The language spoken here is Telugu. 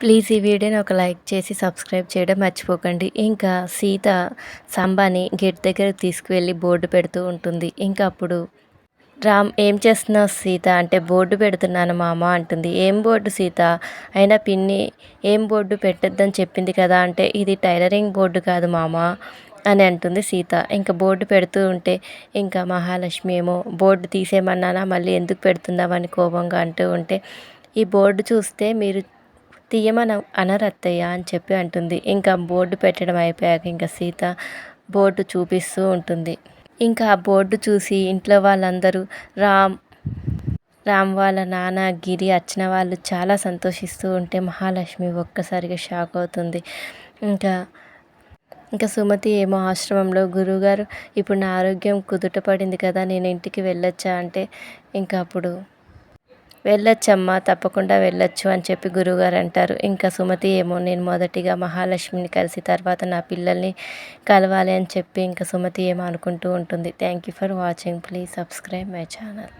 ప్లీజ్ ఈ వీడియోని ఒక లైక్ చేసి సబ్స్క్రైబ్ చేయడం మర్చిపోకండి. ఇంకా సీత సంబాని గేట్ దగ్గరకు తీసుకువెళ్ళి బోర్డు పెడుతూ ఉంటుంది. ఇంకా అప్పుడు రామ్ ఏం చేస్తున్నావు సీత? అంటే బోర్డు పెడుతున్నాను మామ అంటుంది. ఏం బోర్డు సీత? అయినా పిన్ని ఏం బోర్డు పెట్టొద్దని చెప్పింది కదా అంటే ఇది టైలరింగ్ బోర్డు కాదు మామ అని అంటుంది సీత. ఇంకా బోర్డు పెడుతూ ఉంటే ఇంకా మహాలక్ష్మి ఏమో బోర్డు తీసేయమన్నానా? మళ్ళీ ఎందుకు పెడుతున్నావని కోపంగా అంటూ ఉంటే ఈ బోర్డు చూస్తే మీరు తీయమన అనరత్తయ్య అని చెప్పి అంటుంది. ఇంకా బోర్డు పెట్టడం అయిపోయాక ఇంకా సీత బోర్డు చూపిస్తూ ఉంటుంది. ఇంకా ఆ బోర్డు చూసి ఇంట్లో వాళ్ళందరూ రామ్ రామ్ వాళ్ళ నాన్న గిరి అచ్చిన వాళ్ళు చాలా సంతోషిస్తూ ఉంటే మహాలక్ష్మి ఒక్కసారిగా షాక్ అవుతుంది. ఇంకా ఇంకా సుమతి ఏమో ఆశ్రమంలో గురువుగారు ఇప్పుడు నా ఆరోగ్యం కుదుట పడింది కదా నేను ఇంటికి వెళ్ళొచ్చా? అంటే ఇంకా అప్పుడు వెళ్ళొచ్చమ్మా తప్పకుండా వెళ్ళొచ్చు అని చెప్పి గురువుగారు అంటారు ఇంకా సుమతి ఏమో నేను మొదటిగా మహాలక్ష్మిని కలిసి తర్వాత నా పిల్లల్ని కలవాలి అని చెప్పి ఇంకా సుమతి ఏమో అనుకుంటూ ఉంటుంది. Thank you for watching please subscribe my channel